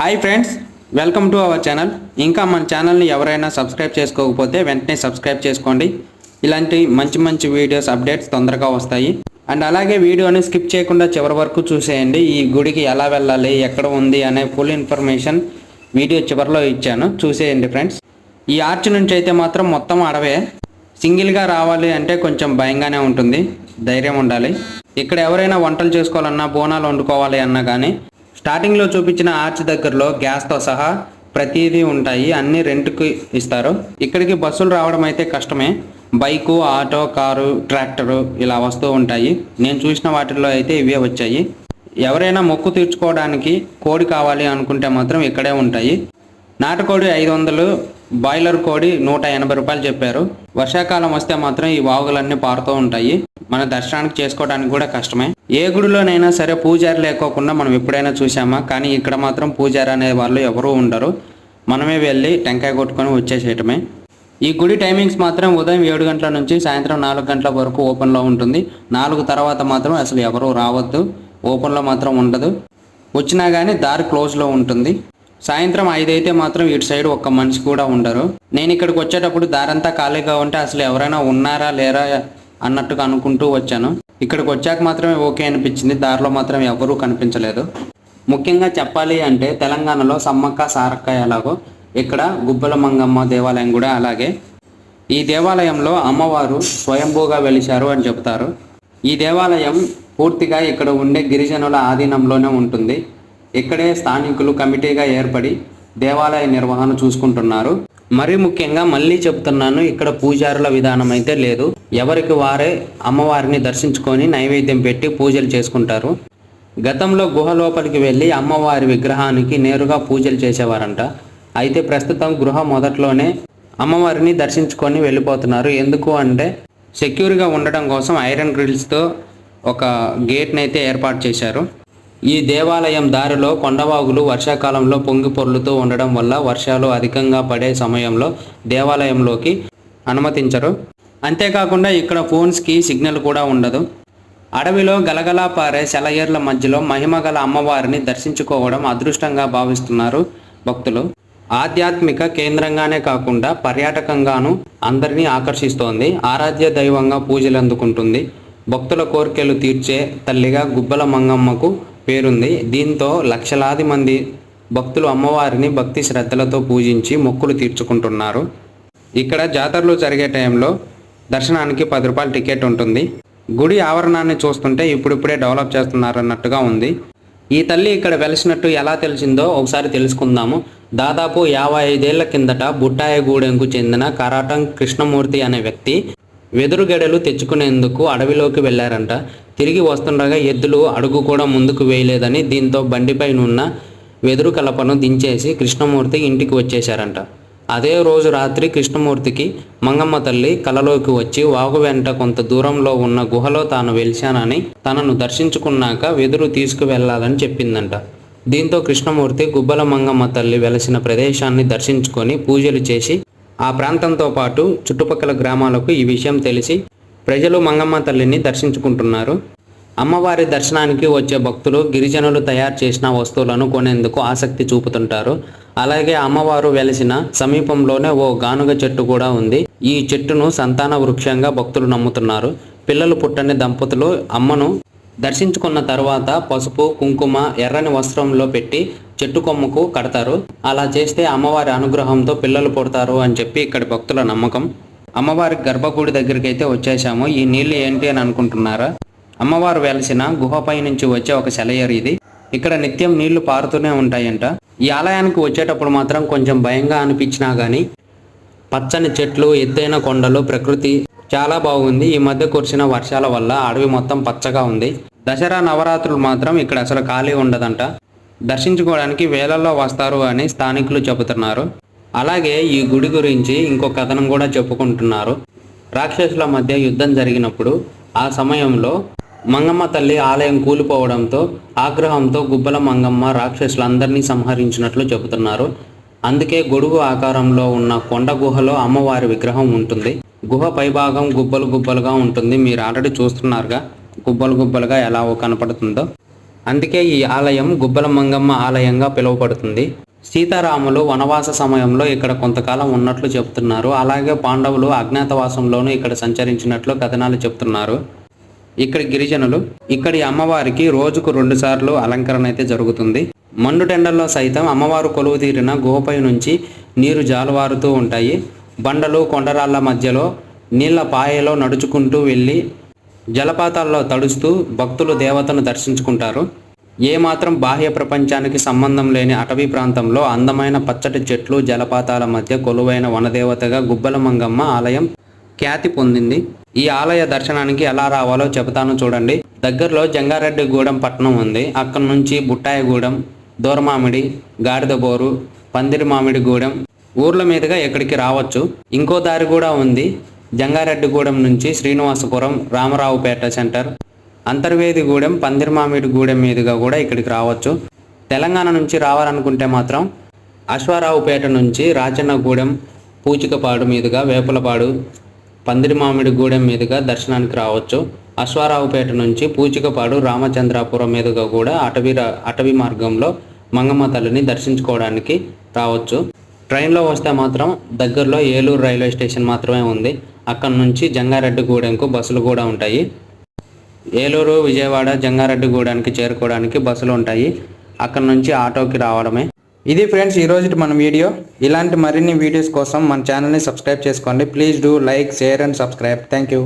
Hi friends welcome to our channel ఇంకా మన ఛానల్ని ఎవరైనా సబ్స్క్రైబ్ చేసుకోకపోతే వెంటనే సబ్స్క్రైబ్ చేసుకోండి. ఇలాంటి మంచి మంచి వీడియోస్ అప్డేట్స్ తొందరగా వస్తాయి. అండ్ అలాగే వీడియోని స్కిప్ చేయకుండా చివరి వరకు చూసేయండి. ఈ గుడికి ఎలా వెళ్ళాలి ఎక్కడ ఉంది అనే ఫుల్ ఇన్ఫర్మేషన్ వీడియో చివరిలో ఇచ్చాను. చూసేయండి ఫ్రెండ్స్ ఈ ఆర్చ్ నుంచి అయితే మాత్రం మొత్తం అడవే. సింగిల్గా రావాలి అంటే కొంచెం భయంగానే ఉంటుంది. ధైర్యం ఉండాలి. ఇక్కడ ఎవరైనా వంటలు చేసుకోవాలన్నా బోనాలు వండుకోవాలి అన్నా కానీ స్టార్టింగ్లో చూపించిన ఆర్చ్ దగ్గరలో గ్యాస్తో సహా ప్రతిదీ ఉంటాయి అన్ని రెంట్కి ఇస్తారు. ఇక్కడికి బస్సులు రావడం అయితే కష్టమే. బైకు ఆటో కారు ట్రాక్టరు ఇలా వస్తూ ఉంటాయి. నేను చూసిన వాటిల్లో అయితే ఇవే వచ్చాయి. ఎవరైనా మొక్కు తీర్చుకోవడానికి కోడి కావాలి అనుకుంటే మాత్రం ఇక్కడే ఉంటాయి. నాటుకోడి ఐదు వందలు బాయిలర్ కోడి నూట ఎనభై రూపాయలు చెప్పారు. వర్షాకాలం వస్తే మాత్రం ఈ వాగులన్నీ పారుతూ ఉంటాయి. మన దర్శనానికి చేసుకోవడానికి కూడా కష్టమే. ఏ గుడిలోనైనా సరే పూజారి లేకోకుండా మనం ఎప్పుడైనా చూసామా కానీ ఇక్కడ మాత్రం పూజారి అనే వాళ్ళు ఎవరూ ఉండరు. మనమే వెళ్ళి టెంకాయ కొట్టుకొని వచ్చేసేయటమే. ఈ గుడి టైమింగ్స్ మాత్రం ఉదయం ఏడు గంటల నుంచి సాయంత్రం నాలుగు గంటల వరకు ఓపెన్లో ఉంటుంది. నాలుగు తర్వాత మాత్రం అసలు ఎవరూ రావద్దు. ఓపెన్లో మాత్రం ఉండదు. వచ్చినా కానీ దారి క్లోజ్లో ఉంటుంది. సాయంత్రం ఐదైతే మాత్రం ఇటు సైడ్ ఒక్క మనిషి కూడా ఉండరు. నేను ఇక్కడికి వచ్చేటప్పుడు దారంతా ఖాళీగా ఉంటే అసలు ఎవరైనా ఉన్నారా లేరా అన్నట్టుగా అనుకుంటూ వచ్చాను. ఇక్కడికి వచ్చాక మాత్రమే ఓకే అనిపించింది. దారిలో మాత్రం ఎవరూ కనిపించలేదు. ముఖ్యంగా చెప్పాలి అంటే తెలంగాణలో సమ్మక్క సారక్క ఎలాగో ఇక్కడ గుబ్బల మంగమ్మ దేవాలయం కూడా అలాగే. ఈ దేవాలయంలో అమ్మవారు స్వయంభూగా వెలిశారు అని చెబుతారు. ఈ దేవాలయం పూర్తిగా ఇక్కడ ఉండే గిరిజనుల ఆధీనంలోనే ఉంటుంది. ఇక్కడే స్థానికులు కమిటీగా ఏర్పడి దేవాలయ నిర్వహణ చూసుకుంటున్నారు. మరి ముఖ్యంగా మళ్ళీ చెప్తున్నాను ఇక్కడ పూజారుల విధానం అయితే లేదు. ఎవరికి వారే అమ్మవారిని దర్శించుకొని నైవేద్యం పెట్టి పూజలు చేసుకుంటారు. గతంలో గుహ లోపలికి వెళ్ళి అమ్మవారి విగ్రహానికి నేరుగా పూజలు చేసేవారంట. అయితే ప్రస్తుతం గృహ మొదట్లోనే అమ్మవారిని దర్శించుకొని వెళ్ళిపోతున్నారు. ఎందుకు అంటే సెక్యూర్గా ఉండడం కోసం ఐరన్ గ్రిల్స్తో ఒక గేట్ని అయితే ఏర్పాటు చేశారు. ఈ దేవాలయం దారిలో కొండవాగులు వర్షాకాలంలో పొంగి పొర్లుతూ ఉండడం వల్ల వర్షాలు అధికంగా పడే సమయంలో దేవాలయంలోకి అనుమతించరు. అంతేకాకుండా ఇక్కడ ఫోన్స్కి సిగ్నల్ కూడా ఉండదు. అడవిలో గలగలా పారే సెలయేర్ల మధ్యలో మహిమగల అమ్మవారిని దర్శించుకోవడం అదృష్టంగా భావిస్తున్నారు భక్తులు. ఆధ్యాత్మిక కేంద్రంగానే కాకుండా పర్యాటకంగాను అందరినీ ఆకర్షిస్తోంది. ఆరాధ్య దైవంగా పూజలు అందుకుంటుంది భక్తుల కోరికలు తీర్చే తల్లిగా గుబ్బల మంగమ్మకు పేరుంది. దీంతో లక్షలాది మంది భక్తులు అమ్మవారిని భక్తి శ్రద్ధలతో పూజించి మొక్కులు తీర్చుకుంటున్నారు. ఇక్కడ జాతరలు జరిగే టైంలో దర్శనానికి పది రూపాయల టికెట్ ఉంటుంది. గుడి ఆవరణాన్ని చూస్తుంటే ఇప్పుడిప్పుడే డెవలప్ చేస్తున్నారన్నట్టుగా ఉంది. ఈ తల్లి ఇక్కడ వెలిసినట్టు ఎలా తెలిసిందో ఒకసారి తెలుసుకుందాము. దాదాపు యాభై ఐదేళ్ళ కిందట బుట్టాయగూడెంకు చెందిన కరాటం కృష్ణమూర్తి అనే వ్యక్తి వెదురుగడలు తెచ్చుకునేందుకు అడవిలోకి వెళ్ళారంట తిరిగి వస్తుండగా ఎద్దులు అడుగు కూడా ముందుకు వేయలేదని దీంతో బండిపైనున్న వెదురు కలపను దించేసి కృష్ణమూర్తి ఇంటికి వచ్చేశారంట. అదే రోజు రాత్రి కృష్ణమూర్తికి మంగమ్మ తల్లి కలలోకి వచ్చి వాగు వెంట కొంత దూరంలో ఉన్న గుహలో తాను వెలిశానని తనను దర్శించుకున్నాక వెదురు తీసుకువెళ్ళాలని చెప్పిందంట. దీంతో కృష్ణమూర్తి గుబ్బల మంగమ్మ తల్లి వెలసిన ప్రదేశాన్ని దర్శించుకొని పూజలు చేసి ఆ ప్రాంతంతో పాటు చుట్టుపక్కల గ్రామాలకు ఈ విషయం తెలిసి ప్రజలు మంగమ్మ తల్లిని దర్శించుకుంటున్నారు. అమ్మవారి దర్శనానికి వచ్చే భక్తులు గిరిజనులు తయారు చేసిన వస్తువులను కొనేందుకు ఆసక్తి చూపుతుంటారు. అలాగే అమ్మవారు వెలిసిన సమీపంలోనే ఓ గానుగ చెట్టు కూడా ఉంది. ఈ చెట్టును సంతాన వృక్షంగా భక్తులు నమ్ముతున్నారు. పిల్లలు పుట్టని దంపతులు అమ్మను దర్శించుకున్న తర్వాత పసుపు కుంకుమ ఎర్రని వస్త్రంలో పెట్టి చెట్టు కొమ్మకు కడతారు. అలా చేస్తే అమ్మవారి అనుగ్రహంతో పిల్లలు పుడతారు అని చెప్పి ఇక్కడి భక్తుల నమ్మకం. అమ్మవారి గర్భగుడి దగ్గరికి అయితే వచ్చేసాము ఈ నీళ్ళు ఏంటి అని అనుకుంటున్నారా? అమ్మవారు వెలసిన గుహపై నుంచి వచ్చే ఒక సెలయర్ ఇది. ఇక్కడ నిత్యం నీళ్ళు పారుతూనే ఉంటాయంట. ఈ ఆలయానికి వచ్చేటప్పుడు మాత్రం కొంచెం భయంగా అనిపించినా కానీ పచ్చని చెట్లు ఎత్తైన కొండలు ప్రకృతి చాలా బాగుంది. ఈ మధ్య కురిసిన వర్షాల వల్ల అడవి మొత్తం పచ్చగా ఉంది. దసరా నవరాత్రులు మాత్రం ఇక్కడ అసలు ఖాళీ ఉండదంట. దర్శించుకోవడానికి వేలల్లో వస్తారు అని స్థానికులు చెబుతున్నారు. అలాగే ఈ గుడి గురించి ఇంకో కథనం కూడా చెప్పుకుంటున్నారు. రాక్షసుల మధ్య యుద్ధం జరిగినప్పుడు ఆ సమయంలో మంగమ్మ తల్లి ఆలయం కూలిపోవడంతో ఆగ్రహంతో గుబ్బల మంగమ్మ రాక్షసులందరినీ సంహరించినట్లు చెబుతున్నారు. అందుకే గొడుగు ఆకారంలో ఉన్న కొండ గుహలో అమ్మవారి విగ్రహం ఉంటుంది. గుహ పైభాగం గుబ్బలు గుబ్బలుగా ఉంటుంది. మీరు ఆల్రెడీ చూస్తున్నారుగా గుబ్బలు గుబ్బలుగా ఎలా కనపడుతుందో. అందుకే ఈ ఆలయం గుబ్బల మంగమ్మ ఆలయంగా పిలువబడుతుంది. సీతారాములు వనవాస సమయంలో ఇక్కడ కొంతకాలం ఉన్నట్లు చెప్తున్నారు. అలాగే పాండవులు అజ్ఞాతవాసంలోనూ ఇక్కడ సంచరించినట్లు కథనాలు చెప్తున్నారు. ఇక్కడ గిరిజనులు ఇక్కడి అమ్మవారికి రోజుకు రెండుసార్లు అలంకరణ అయితే జరుగుతుంది. మండుటెండల్లో సైతం అమ్మవారు కొలువు తీరిన గుహపై నుంచి నీరు జాలువారుతూ ఉంటాయి. బండలు కొండరాళ్ళ మధ్యలో నీళ్ళ పాయలో నడుచుకుంటూ వెళ్ళి జలపాతాల్లో తడుస్తూ భక్తులు దేవతను దర్శించుకుంటారు. ఏమాత్రం బాహ్య ప్రపంచానికి సంబంధం లేని అటవీ ప్రాంతంలో అందమైన పచ్చటి చెట్లు జలపాతాల మధ్య కొలువైన వనదేవతగా గుబ్బల మంగమ్మ ఆలయం ఖ్యాతి పొందింది. ఈ ఆలయ దర్శనానికి ఎలా రావాలో చెబుతాను చూడండి. దగ్గరలో జంగారెడ్డిగూడెం పట్టణం ఉంది. అక్కడి నుంచి బుట్టాయగూడెం దూరమామిడి గాడిదబోరు పందిరి మామిడిగూడెం ఊర్ల మీదుగా ఎక్కడికి రావచ్చు. ఇంకో దారి కూడా ఉంది. జంగారెడ్డిగూడెం నుంచి శ్రీనివాసపురం రామరావుపేట సెంటర్ అంతర్వేదిగూడెం పందిర్మామిడిగూడెం మీదుగా కూడా ఇక్కడికి రావచ్చు. తెలంగాణ నుంచి రావాలనుకుంటే మాత్రం అశ్వారావుపేట నుంచి రాచన్నగూడెం పూచికపాడు మీదుగా వేపులపాడు పందిరిమామిడిగూడెం మీదుగా దర్శనానికి రావచ్చు. అశ్వారావుపేట నుంచి పూచికపాడు రామచంద్రాపురం మీదుగా కూడా అటవీ అటవీ మార్గంలో మంగమ్మ తల్లిని దర్శించుకోవడానికి రావచ్చు. ట్రైన్లో వస్తే మాత్రం దగ్గరలో ఏలూరు రైల్వే స్టేషన్ మాత్రమే ఉంది. అక్కడ నుంచి జంగారెడ్డిగూడెంకు బస్సులు కూడా ఉంటాయి. ఏలూరు విజయవాడ జంగారెడ్డిగూడెంకి చేరుకోవడానికి బస్సులు ఉంటాయి. అక్కడ నుంచి ఆటోకి రావడమే. ఇది ఫ్రెండ్స్ ఈరోజు మన వీడియో. ఇలాంటి మరిన్ని వీడియోస్ కోసం మన ఛానల్ని సబ్స్క్రైబ్ చేసుకోండి. Please do like share and subscribe. Thank you